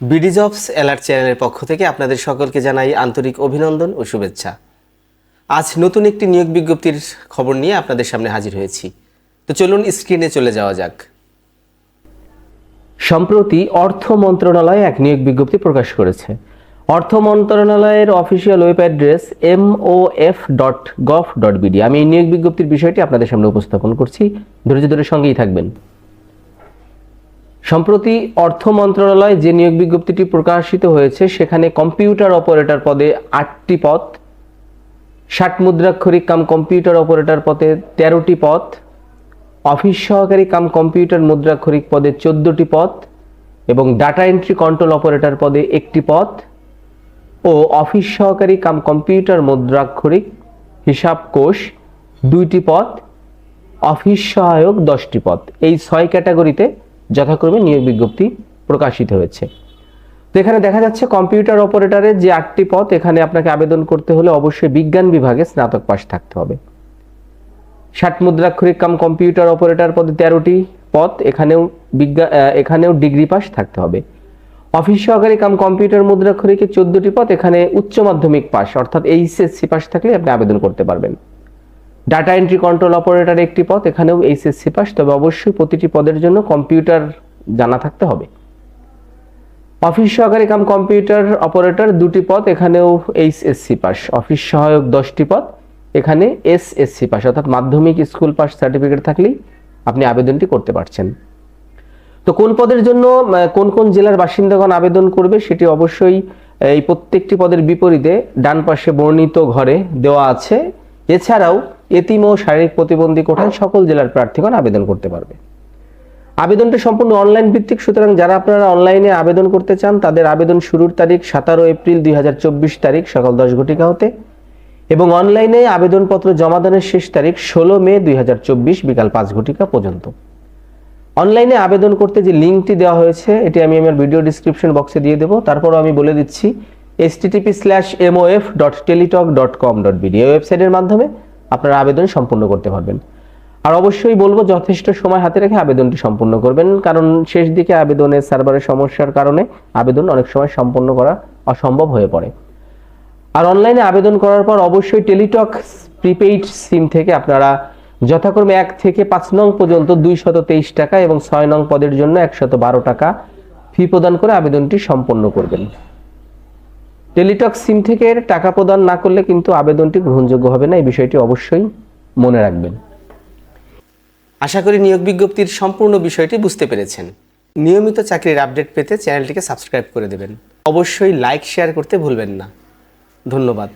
BD jobs alert চ্যানেলের পক্ষ থেকে আপনাদের সকলকে জানাই আন্তরিক অভিনন্দন ও শুভেচ্ছা। আজ নতুন একটি নিয়োগ বিজ্ঞপ্তির খবর নিয়ে আপনাদের সামনে হাজির হয়েছি। তো চলুন স্ক্রিনে চলে যাওয়া যাক। সম্প্রতি অর্থ মন্ত্রণালয় এক নিয়োগ বিজ্ঞপ্তি প্রকাশ করেছে। অর্থ মন্ত্রণালয়ের official web address M O F dot gov dot BD আমি এই নিয়োগ বিজ্ঞপ্তির বিষয়টি আপনাদের সামনে উপস্থাপন করছি। ধৈর্য ধরে সঙ্গেই থাকবেন। সম্প্রতি অর্থ মন্ত্রণালয় যে নিয়োগ বিজ্ঞপ্তিটি প্রকাশিত হয়েছে, সেখানে কম্পিউটার অপারেটর পদে আটটি পদ, ষাট মুদ্রাক্ষরিক কাম কম্পিউটার অপারেটর পদে তেরোটি পদ, অফিস সহকারী কাম কম্পিউটার মুদ্রাক্ষরিক পদে চোদ্দটি পদ এবং ডাটা এন্ট্রি কন্ট্রোল অপারেটর পদে একটি পদ ও অফিস সহকারী কাম কম্পিউটার মুদ্রাক্ষরিক হিসাব কোষ দুইটি পদ, অফিস সহায়ক দশটি পদ। এই ছয় ক্যাটাগরিতে যথাক্রমে নিয়োগ বিজ্ঞপ্তি প্রকাশিত হয়েছে। তো এখানে দেখা যাচ্ছে কম্পিউটার অপারেটরের যে আটটি পদ, এখানে আপনাকে আবেদন করতে হলে অবশ্যই বিজ্ঞান বিভাগে স্নাতক পাশ থাকতে হবে। ষাট মুদ্রাক্ষরিক কাম কম্পিউটার অপারেটর পদে তেরোটি পদ, এখানেও বিজ্ঞান এখানেও ডিগ্রি পাস থাকতে হবে। অফিস সহকারী কাম কম্পিউটার মুদ্রাক্ষরিকে চোদ্দটি পদ, এখানে উচ্চ মাধ্যমিক পাস অর্থাৎ এইচএসসি পাস থাকলে আপনি আবেদন করতে পারবেন। ডাটা এন্ট্রি কন্ট্রোল অপারেটর একটি পদ এখানেও এইচএসসি পাস তবে অবশ্যই প্রতিটি পদের জন্য কম্পিউটার জানা থাকতে হবে। অফিস সহকারী কাম কম্পিউটার অপারেটর দুটি পদ এখানেও এইচএসসি পাস অফিস সহায়ক দশটি পদ এখানে এসএসসি পাস অর্থাৎ মাধ্যমিক স্কুল পাস সার্টিফিকেট থাকলেই আপনি আবেদনটি করতে পারছেন। তো কোন পদের জন্য কোন কোন জেলার বাসিন্দাগণ আবেদন করবে সেটি অবশ্যই, এই প্রত্যেকটি পদের বিপরীতে ডান পাশে বর্ণিত ঘরে দেওয়া আছে। এছাড়াও এতিম ও শারীরিক প্রতিবন্ধী কোঠায় সকল জেলার প্রার্থীগণ আবেদন করতে পারবে। আবেদনটা সম্পূর্ণ অনলাইন ভিত্তিক, সুতরাং যারা আপনারা অনলাইনে আবেদন করতে চান, তাদের আবেদন শুরুর তারিখ সতেরো এপ্রিল দু হাজার চব্বিশ তারিখ, সকাল দশ ঘটিকা হতে, এবং অনলাইনে আবেদনপত্র জমাদানের শেষ তারিখ ষোলো মে দুই হাজার চব্বিশ বিকাল পাঁচ ঘটিকা পর্যন্ত। অনলাইনে আবেদন করতে যে লিঙ্কটি দেওয়া হয়েছে, এটি আমি আমার ভিডিও ডিসক্রিপশন বক্সে দিয়ে দেবো। তারপরও আমি বলে দিচ্ছি S TTP slash MOF dot Teletalk dot com dot BD ওয়েবসাইটের মাধ্যমে আপনারা আবেদন সম্পূর্ণ করতে পারবেন। আর অবশ্যই বলব, যথেষ্ট সময় হাতে রেখে আবেদনটি সম্পূর্ণ করবেন, কারণ শেষ দিকে আবেদনের সার্ভারের সমস্যার কারণে আবেদন অনেক সময় সম্পন্ন করা অসম্ভব হয়ে পড়ে। আর অনলাইনে আবেদন করার পর অবশ্যই টেলিটক প্রিপেইড সিম থেকে আপনারা যথাক্রমে এক থেকে পাঁচ নং পর্যন্ত দুইশত তেইশ টাকা এবং ছয় নং পদের জন্য একশত বারো টাকা ফি প্রদান করে আবেদনটি সম্পন্ন করবেন। টেলিটক সিম থেকে টাকা প্রদান না করলে কিন্তু আবেদনটি গ্রহণযোগ্য হবে না। এই বিষয়টি অবশ্যই মনে রাখবেন। আশা করি নিয়োগ বিজ্ঞপ্তির সম্পূর্ণ বিষয়টি বুঝতে পেরেছেন। নিয়মিত চাকরির আপডেট পেতে চ্যানেলটিকে সাবস্ক্রাইব করে দেবেন। অবশ্যই লাইক, শেয়ার করতে ভুলবেন না। ধন্যবাদ।